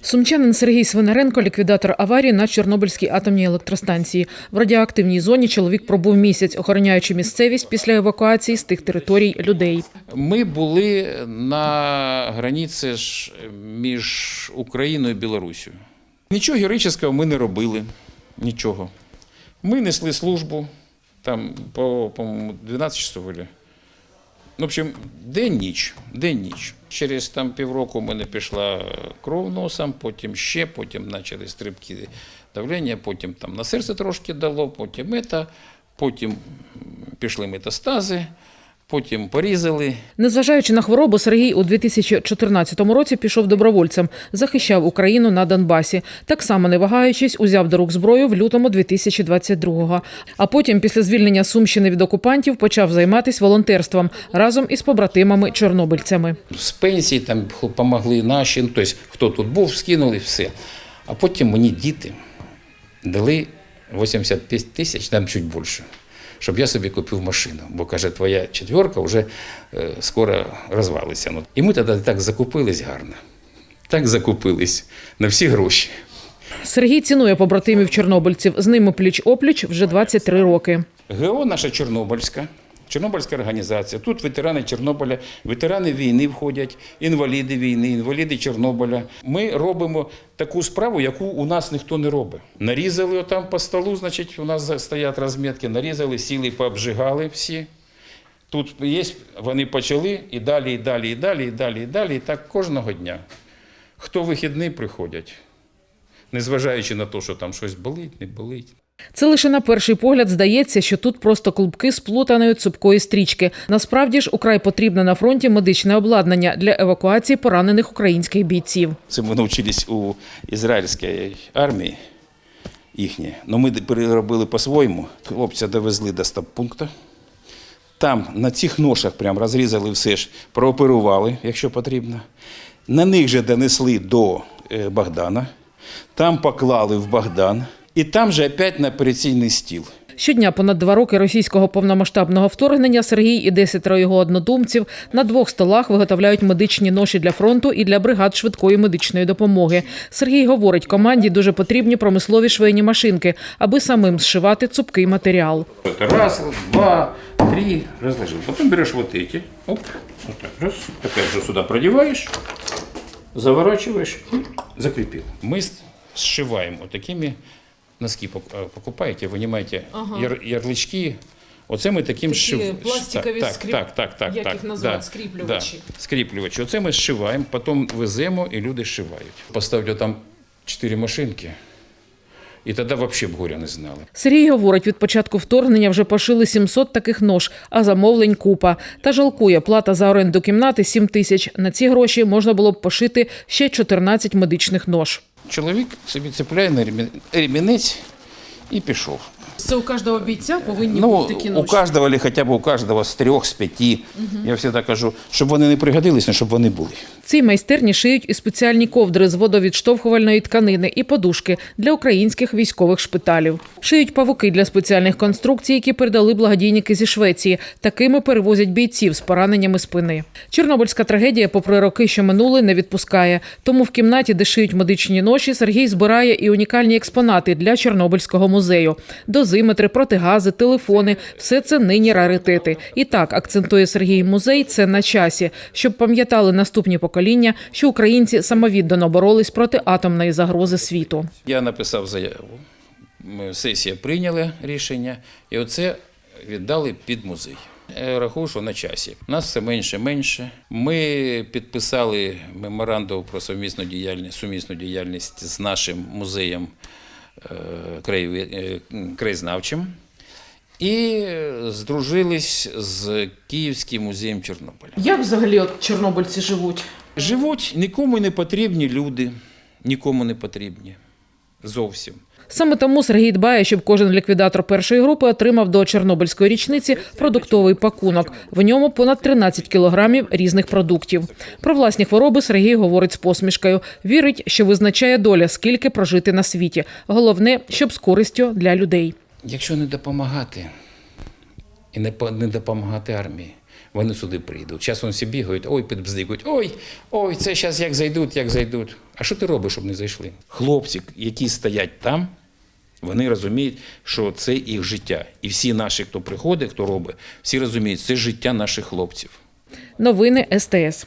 Сумчанин Сергій Свинаренко, ліквідатор аварії на Чорнобильській атомній електростанції. В радіоактивній зоні чоловік пробув місяць, охороняючи місцевість після евакуації з тих територій людей. Ми були на границі між Україною і Білорусію. Нічого героїчного ми не робили. Нічого. Ми несли службу там по, по 12 часов. В общем, день-ніч, день-ніч. Через там півроку в мене пішла кров носом, потім ще, потім почали стрибки давлення, потім там на серце трошки дало, потім мета, потім пішли метастази, потім порізали. Незважаючи на хворобу, Сергій у 2014 році пішов добровольцем, захищав Україну на Донбасі. Так само не вагаючись, узяв до рук зброю в лютому 2022-го. А потім, після звільнення Сумщини від окупантів, почав займатися волонтерством разом із побратимами-чорнобильцями. З пенсії там допомогли наші, ну, тобто хто тут був, скинули все. А потім мені діти дали 85 тисяч, там чуть більше, щоб я собі купив машину. Бо каже, твоя четверка вже е, скоро розвалиться. Ну, і ми тоді так закупились гарно. Так закупились на всі гроші. Сергій цінує побратимів чорнобильців. З ними пліч-опліч вже 23 роки. ГО наша Чорнобильська, Чорнобильська організація. Тут ветерани Чорнобиля, ветерани війни входять, інваліди війни, інваліди Чорнобиля. Ми робимо таку справу, яку у нас ніхто не робить. Нарізали отам по столу, значить, у нас стоять розмітки, нарізали, сіли, пообжигали всі. Тут є, вони почали і далі, і далі, і далі, і далі, і далі. І так кожного дня. Хто вихідний приходять, незважаючи на те, що там щось болить, не болить. Це лише на перший погляд здається, що тут просто клубки сплутаної цупкої стрічки. Насправді ж украй потрібне на фронті медичне обладнання для евакуації поранених українських бійців. Це ми навчились у ізраїльській армії їхній. Ну ми переробили по-своєму. Хлопця довезли до стаб-пункту. Там на цих ношах прям розрізали все ж, прооперували, якщо потрібно. На них же донесли до е, Богдана, там поклали в Богдан, і там же опять на операційний стіл. Щодня понад два роки російського повномасштабного вторгнення Сергій і десятеро його однодумців на двох столах виготовляють медичні ноші для фронту і для бригад швидкої медичної допомоги. Сергій говорить, команді дуже потрібні промислові швейні машинки, аби самим зшивати цупкий матеріал. Это раз, два, три, разложил. Потом берешь вот эти, оп, вот так, раз, опять же сюда продеваешь, заворачиваешь и закрепил. Мы с- сшиваем вот такими носки пок- э, покупаете, вынимаете яр- ярлычки. Оце ми таким Такі шив... пластикові так, скріп- так, так, так, як так, їх називають, да, скріплювачі. Да, скріплювачі. Оце ми зшиваємо, потім веземо і люди зшивають. Поставлю там чотири машинки, і тоді взагалі б горя не знали. Сергій говорить, від початку вторгнення вже пошили 700 таких нож, а замовлень купа. Та жалкує, плата за оренду кімнати 7 тисяч. На ці гроші можна було б пошити ще 14 медичних нож. Чоловік собі цепляє на ремін- ремінець і пішов. Це у кожного бійця повинні Ну, у кожного, або хоча б у кожного з трьох, з п'яти. Я завжди кажу, щоб вони не пригодилися, щоб вони були. В цій майстерні шиють і спеціальні ковдри з водовідштовхувальної тканини і подушки для українських військових шпиталів. Шиють павуки для спеціальних конструкцій, які передали благодійники зі Швеції. Такими перевозять бійців з пораненнями спини. Чорнобильська трагедія, попри роки, що минули, не відпускає. Тому в кімнаті, де шиють медичні ноші, Сергій збирає і унікальні експонати для Чорнобильського музею: дозиметри, протигази, телефони все це нині раритети. І так акцентує Сергій музей. Це на часі, щоб пам'ятали наступні покоління, що українці самовіддано боролись проти атомної загрози світу. Я написав заяву. Ми- Сесія прийняла рішення, і оце віддали під музей. Я рахую, що на часі. Нас все менше менше. Ми підписали меморандум про сумісну діяльність, сумісну діяльність з нашим музеєм краєзнавчим і здружились з Київським музеєм Чорнобиля. Як взагалі от чорнобильці живуть? Живуть нікому не потрібні люди, нікому не потрібні. Зовсім. Саме тому Сергій дбає, щоб кожен ліквідатор першої групи отримав до Чорнобильської річниці продуктовий пакунок. В ньому понад 13 кілограмів різних продуктів. Про власні хвороби Сергій говорить з посмішкою. Вірить, що визначає доля, скільки прожити на світі. Головне, щоб з користю для людей. Якщо не допомагати і не, не допомагати армії, вони сюди прийдуть. Зараз вони всі бігають, ой, підбздикують, ой, ой, це зараз як зайдуть, як зайдуть. А що ти робиш, щоб не зайшли? Хлопці, які стоять там, вони розуміють, що це їх життя. І всі наші, хто приходить, хто робить, всі розуміють, це життя наших хлопців. Новини СТС.